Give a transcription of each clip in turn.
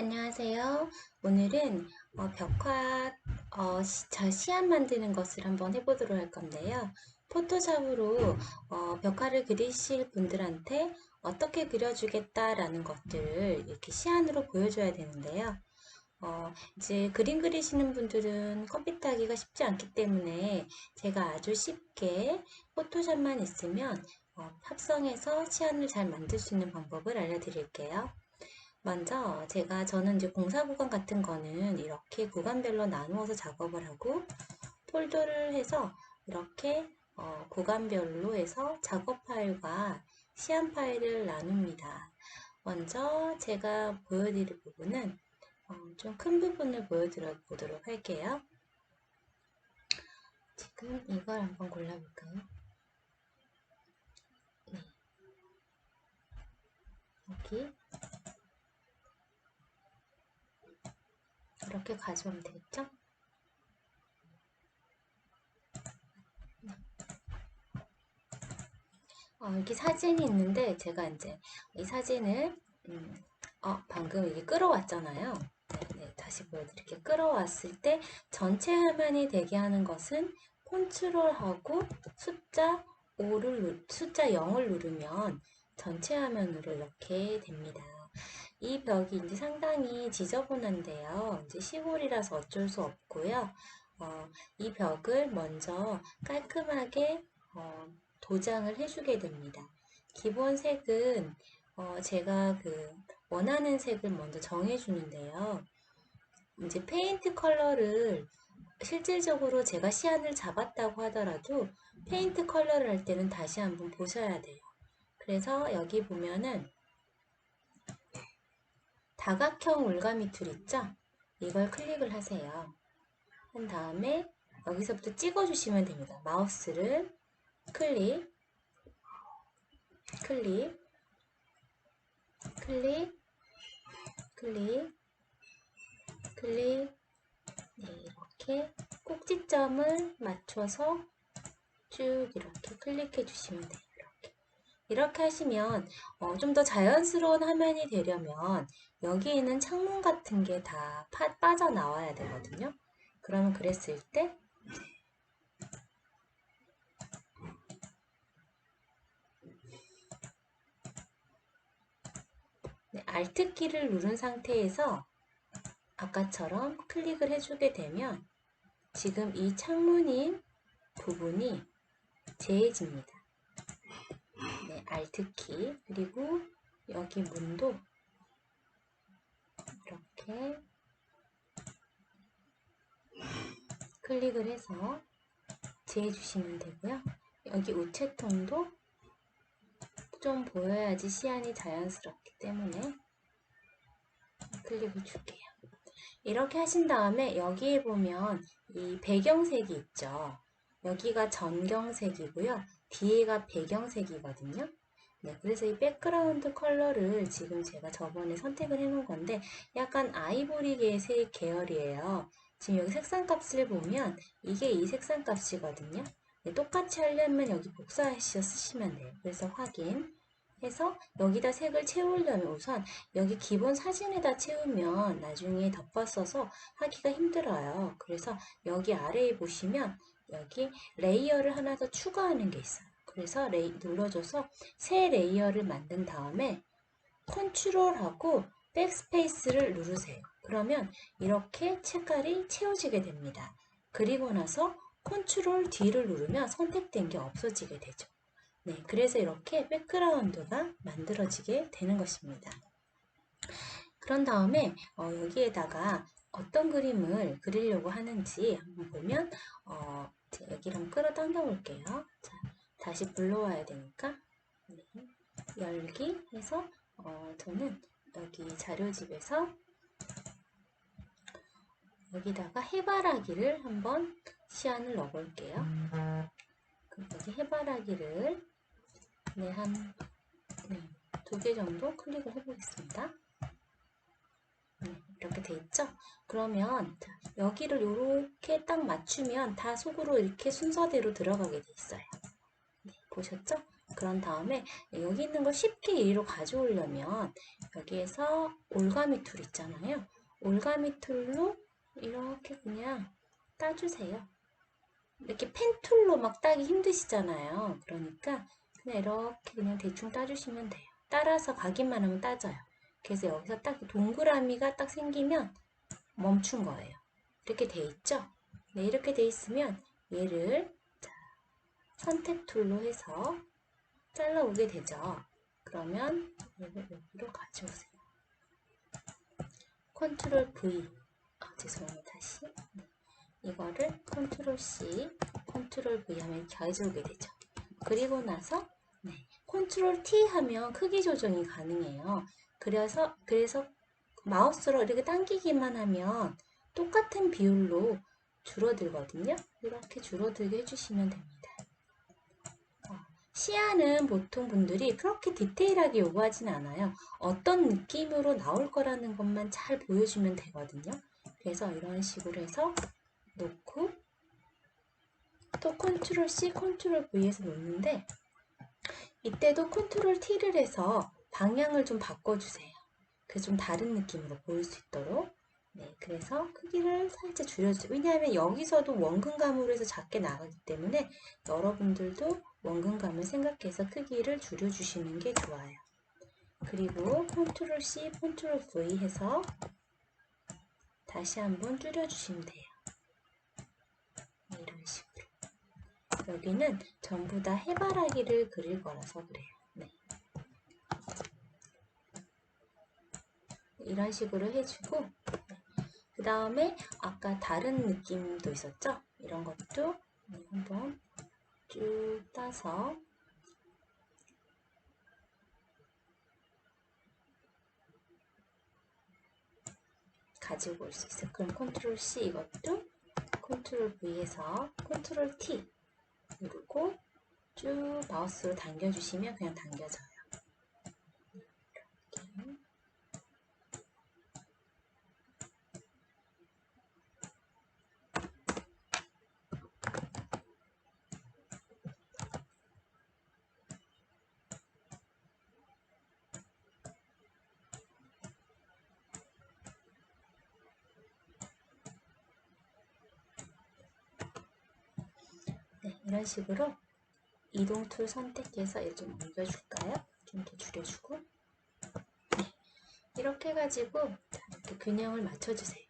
안녕하세요. 오늘은 어, 벽화 어, 시, 자, 시안 만드는 것을 한번 해보도록 할 건데요. 포토샵으로 어, 벽화를 그리실 분들한테 어떻게 그려주겠다라는 것들을 이렇게 시안으로 보여줘야 되는데요. 어, 이제 그림 그리시는 분들은 컴퓨터 하기가 쉽지 않기 때문에 제가 아주 쉽게 포토샵만 있으면 어, 합성해서 시안을 잘 만들 수 있는 방법을 알려드릴게요. 먼저 제가 저는 이제 공사 구간 같은 거는 이렇게 구간별로 나누어서 작업을 하고 폴더를 해서 이렇게 어, 구간별로 해서 작업 파일과 시안 파일을 나눕니다. 먼저 제가 보여드릴 부분은 어, 좀큰 부분을 보여드려 보도록 할게요. 지금 이걸 한번 골라볼까요? 네. 여기 이렇게 가져오면 되겠죠? 어, 여기 사진이 있는데 제가 이제 이 사진을 음, 어, 방금 이게 끌어왔잖아요. 네, 네, 다시 보여드릴게요. 끌어왔을 때 전체 화면이 되게 하는 것은 컨트롤하고 숫자 5를 숫자 0을 누르면 전체 화면으로 이렇게 됩니다. 이 벽이 이제 상당히 지저분한데요. 이제 시골이라서 어쩔 수 없고요. 어, 이 벽을 먼저 깔끔하게 어, 도장을 해주게 됩니다. 기본 색은 어, 제가 그 원하는 색을 먼저 정해주는데요. 이제 페인트 컬러를 실질적으로 제가 시안을 잡았다고 하더라도 페인트 컬러를 할 때는 다시 한번 보셔야 돼요. 그래서 여기 보면은 다각형 올가미 툴 있죠? 이걸 클릭을 하세요. 한 다음에 여기서부터 찍어주시면 됩니다. 마우스를 클릭, 클릭, 클릭, 클릭, 클릭, 네, 이렇게 꼭지점을 맞춰서 쭉 이렇게 클릭해 주시면 돼요. 이렇게. 하시면 어, 좀 더 자연스러운 화면이 되려면 여기에는 창문 같은 게 다 빠져나와야 되거든요. 그러면 그랬을 때 네, Alt 키를 누른 상태에서 아까처럼 클릭을 해주게 되면 지금 이 창문인 부분이 제해집니다. 네, Alt 키 그리고 여기 문도 이렇게 클릭을 해서 지해주시면 되고요. 여기 우체통도 좀 보여야지 시안이 자연스럽기 때문에 클릭을 줄게요. 이렇게 하신 다음에 여기에 보면 이 배경색이 있죠. 여기가 전경색이고요. 뒤에가 배경색이거든요. 네, 그래서 이 백그라운드 컬러를 지금 제가 저번에 선택을 해 놓은 건데 약간 아이보리 색 계열이에요. 지금 여기 색상 값을 보면 이게 이 색상 값이거든요. 네, 똑같이 하려면 여기 복사하셔 쓰시면 돼요. 그래서 확인 해서 여기다 색을 채우려면 우선 여기 기본 사진에다 채우면 나중에 덮어써서 하기가 힘들어요. 그래서 여기 아래에 보시면 여기 레이어를 하나 더 추가하는 게 있어요. 그래서 레이, 눌러줘서 새 레이어를 만든 다음에 컨트롤하고 백스페이스를 누르세요. 그러면 이렇게 색깔이 채워지게 됩니다. 그리고 나서 컨트롤 D를 누르면 선택된 게 없어지게 되죠. 네, 그래서 이렇게 백그라운드가 만들어지게 되는 것입니다. 그런 다음에 어, 여기에다가 어떤 그림을 그리려고 하는지 한번 보면 어, 한번 끌어당겨 볼게요. 자, 다시 불러와야 되니까 네, 열기 해서 어, 저는 여기 자료집에서 여기다가 해바라기를 한번 시안을 넣어 볼게요. 여기 해바라기를 네, 한두개 정도 클릭을 해보겠습니다. 네, 이렇게 돼 있죠? 그러면 여기를 이렇게 딱 맞추면 다 속으로 이렇게 순서대로 들어가게 돼 있어요. 보셨죠? 그런 다음에 여기 있는 걸 쉽게 이리로 가져오려면 여기에서 올가미 툴 있잖아요. 올가미 툴로 이렇게 그냥 따주세요. 이렇게 펜 툴로 막 따기 힘드시잖아요. 그러니까 그냥 이렇게 그냥 대충 따주시면 돼요. 따라서 가기만 하면 따져요. 그래서 여기서 딱 동그라미가 딱 생기면 멈춘 거예요. 이렇게 돼 있죠? 네, 이렇게 돼 있으면 얘를 자, 선택 툴로 해서 잘라오게 되죠. 그러면 얘를 여기로 가져오세요. 컨트롤 V 아, 죄송해요. 다시 네. 이거를 컨트롤 C, 컨트롤 V 하면 이렇게 가져오게 되죠. 그리고 나서 네, 컨트롤 T 하면 크기 조정이 가능해요. 그래서 그래서 마우스로 이렇게 당기기만 하면 똑같은 비율로 줄어들거든요. 이렇게 줄어들게 해주시면 됩니다. 어, 시야는 보통 분들이 그렇게 디테일하게 요구하진 않아요. 어떤 느낌으로 나올 거라는 것만 잘 보여주면 되거든요. 그래서 이런 식으로 해서 놓고 또 컨트롤 C, 컨트롤 V에서 놓는데 이때도 컨트롤 T를 해서 방향을 좀 바꿔주세요. 그래서 좀 다른 느낌으로 보일 수 있도록 네, 그래서 크기를 살짝 줄여주세요. 왜냐하면 여기서도 원근감으로 해서 작게 나가기 때문에 여러분들도 원근감을 생각해서 크기를 줄여주시는 게 좋아요. 그리고 컨트롤 C, 컨트롤 V 해서 다시 한번 줄여주시면 돼요. 네, 이런 식으로. 여기는 전부 다 해바라기를 그릴 거라서 그래요. 네. 이런 식으로 해주고 그 다음에 아까 다른 느낌도 있었죠? 이런 것도 한번 쭉 따서 가지고 올 수 있어요. 그럼 컨트롤 C 이것도 컨트롤 V에서 컨트롤 T 누르고 쭉 마우스로 당겨주시면 그냥 당겨져요. 이렇게. 네, 이런 식으로 이동 툴 선택해서 얘 좀 옮겨줄까요? 좀 더 줄여주고 네, 이렇게 해가지고 자, 이렇게 균형을 맞춰주세요.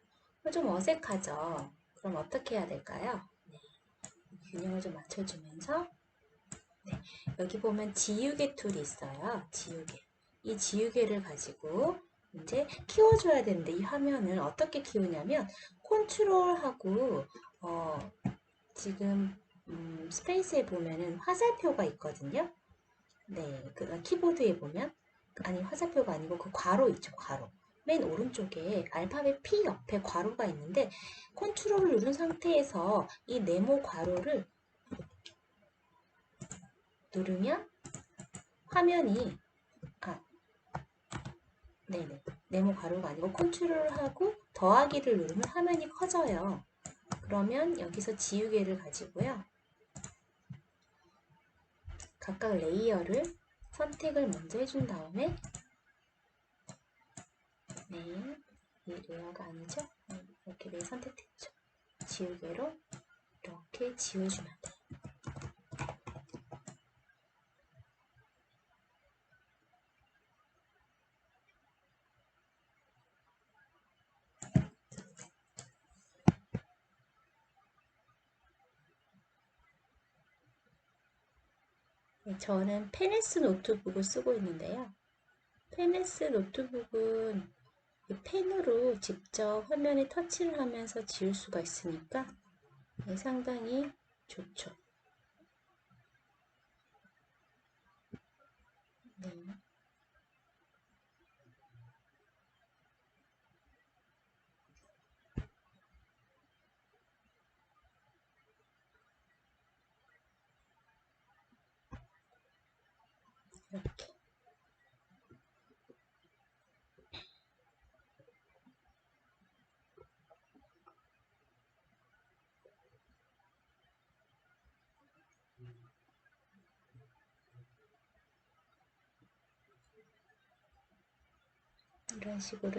좀 어색하죠? 그럼 어떻게 해야 될까요? 네, 균형을 좀 맞춰주면서 네, 여기 보면 지우개 툴이 있어요. 지우개. 이 지우개를 가지고 이제 키워줘야 되는데 이 화면을 어떻게 키우냐면 컨트롤하고 어, 지금 음, 스페이스에 보면은 화살표가 있거든요. 네, 그 키보드에 보면 아니 화살표가 아니고 그 괄호 있죠, 괄호. 맨 오른쪽에 알파벳 P 옆에 괄호가 있는데 컨트롤을 누른 상태에서 이 네모 괄호를 누르면 화면이 아 네네 네모 괄호가 아니고 컨트롤하고 더하기를 누르면 화면이 커져요. 그러면 여기서 지우개를 가지고요. 각각 레이어를 선택을 먼저 해준 다음에 네, 이 레이어가 아니죠? 네, 이렇게 네 선택됐죠. 지우개로 이렇게 지워주면 저는 페네스 노트북을 쓰고 있는데요. 페네스 노트북은 펜으로 직접 화면에 터치를 하면서 지울 수가 있으니까 네, 상당히 좋죠. 네. 이렇게. 이런 식으로